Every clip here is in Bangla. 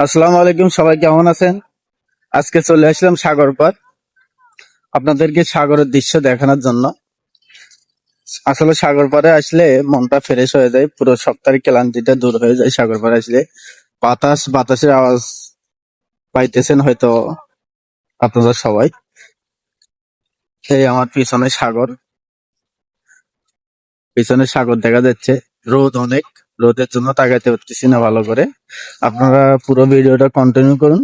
আসসালামু আলাইকুম, সবাই কেমন আছেন? আজকে চলে আসলাম সাগর পার আপনাদেরকে সাগরের দৃশ্য দেখানোর জন্য। আসলে সাগর পারে আসলে মনটা ফ্রেশ হয়ে যায়, পুরো সপ্তাহের ক্লান্তিটা দূর হয়ে যায় সাগর পারে আসলে। বাতাস, বাতাসের আওয়াজ পাইতেছেন হয়তো আপনারা সবাই। এই আমার পিছনে সাগর। পিছনে সাগর দেখা যাচ্ছে, রোদ অনেক। রোদের জন্য তাকাইতে পারতেছি না ভালো করে। আপনারা পুরো ভিডিওটা কন্টিনিউ করুন।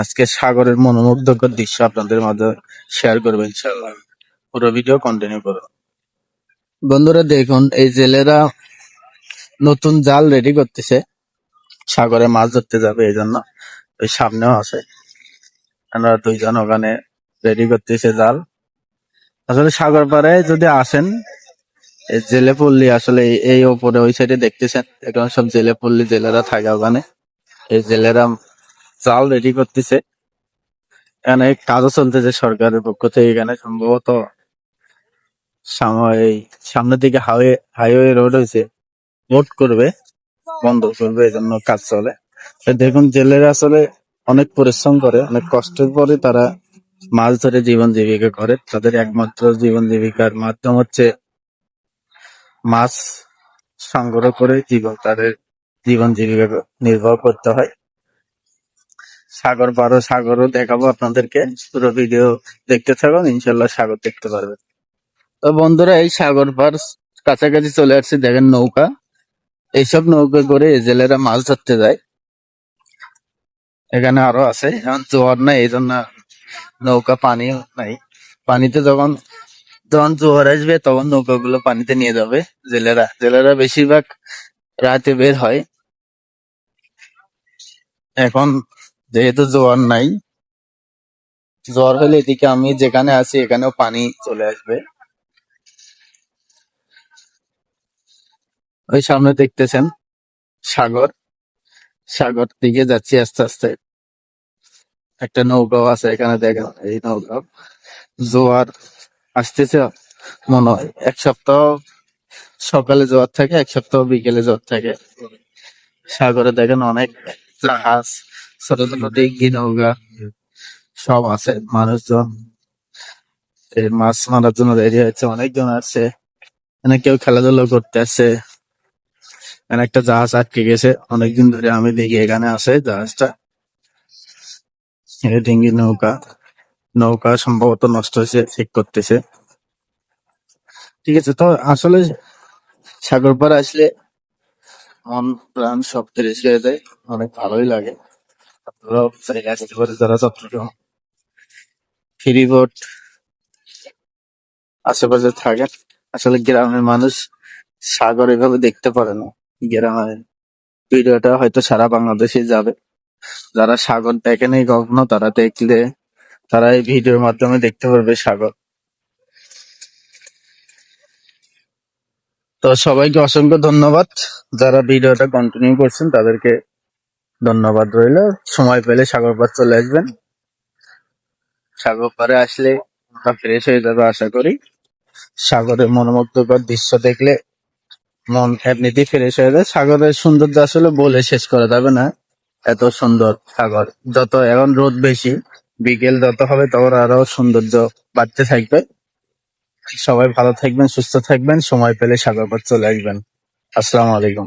আজকে সাগরের মনোমুগ্ধকর দৃশ্য আপনাদের মাঝে শেয়ার করব ইনশাল্লাহ পুরো ভিডিও কন্টিনিউ করুন। বন্ধুরা দেখুন, এই জেলেরা নতুন জাল রেডি করতেছে। সাগরে মাছ ধরতে যাবে এই জন্য। ওই সামনেও আছে। আমরা দুইজন ওখানে রেডি করতেছে জাল। আসলে সাগর পাড়ে যদি আসেন জেলে পল্লী আসলে এই- ওপরে ওই সাইডে দেখতেছেন? এখন সব জেলে পল্লী জেলেরা থাকে ওখানে। এই জেলেরা জাল রেডি করতেছে। এখানে কাজও চলতেছে সরকারের পক্ষ থেকে। এখানে সম্ভবত সামনের দিকে হাইওয়ে হাইওয়ে রোড হয়েছে। রোড করবে, বন্ধ করবে এই জন্য কাজ চলে। দেখুন, জেলেরা আসলে অনেক পরিশ্রম করে, অনেক কষ্টের পরে তারা মাছ ধরে জীবন জীবিকা করে। তাদের একমাত্র জীবন জীবিকার মাধ্যম হচ্ছে মাছ সংগ্রহ করে জীবন, তাদের জীবন জীবিকা নির্বাহ করতে হয়। সাগর পারো, সাগরও দেখাবো আপনাদেরকে। পুরো ভিডিও দেখতে থাকুন ইনশাল্লাহ সাগর দেখতে পারবেন। তো বন্ধুরা, এই সাগর পার কাছাকাছি চলে আসছে, দেখেন নৌকা। এইসব নৌকা করে জেলেরা মাছ ধরতে যায়। এখানে আরও আছে এখন জোয়ার নাই, এই জন্য নৌকা পানি নাই। পানিতে যখন যখন জোয়ার আসবে, তখন নৌকাগুলো পানিতে নিয়ে যাবে জেলেরা। জেলেরা বেশিরভাগ রাতে বের হয়। এখন যেহেতু জোয়ার নাই জ্বর হলে এদিকে আমি যেখানে আছি, এখানেও পানি চলে আসবে। ওই সামনে দেখতেছেন সাগর। সাগর দিকে যাচ্ছি আস্তে আস্তে। একটা নৌকাও আছে এখানে, দেখেন এই নৌকা। জোয়ার আসতেছে। মনে হয় এক সপ্তাহ সকালে জোয়ার থাকে, এক সপ্তাহ বিকেলে জোয়ার থাকে। সাগরে দেখেন অনেক জাহাজ ছোট ছোট ডিঙ্গি নৌকা, সব আছে, মানুষজন। এই মাছ মারার জন্য রেডি হচ্ছে অনেকজন আছে। এখানে কেউ খেলাধুলা করতে আসছে এখানে একটা জাহাজ আটকে গেছে, অনেকদিন ধরে আমি দেখি এখানে আছে জাহাজটা। ডিঙ্গি নৌকা। নৌকা সম্ভবত নষ্ট হয়েছে, ঠিক করতেছে। ঠিক আছে, তো আসলে সাগর পাড়ে আসলে মন প্রাণ সব ফ্রেশ হয়ে যায় অনেক ভালোই লাগে। আপনারাও চাইলে আসতে পারে, যারা চট্টগ্রাম ফেরি বোট আশেপাশে থাকেন আসলে গ্রামের মানুষ সাগর এভাবে দেখতে পারে না। গ্রামের ভিডিওটা হয়তো সারা বাংলাদেশে যাবে। যারা সাগর দেখেনি কখনো, তারা দেখলে তারা এই ভিডিওর মাধ্যমে দেখতে পারবে সাগর। তো সবাইকে অসংখ্য ধন্যবাদ। যারা ভিডিওটা কন্টিনিউ করছেন, তাদেরকে ধন্যবাদ রইল। সময় পেলে সাগর পার চলে আসবেন। সাগর পারে আসলে ফ্রেশ হয়ে যাবে আশা করি। সাগরের মনোমুগ্ধকর দৃশ্য দেখলে মন এমনিতেই ফ্রেশ হয়ে যায়। সাগরের সৌন্দর্য আসলে বলে শেষ করা যাবে না। এত সুন্দর সাগর। যত এখন রোদ বেশি বিকেল যত হবে তখন আরও সৌন্দর্য বাড়তে থাকবে। সবাই ভালো থাকবেন, সুস্থ থাকবেন, সময় পেলে সাগর পার চলে আসবেন। আসসালামু আলাইকুম।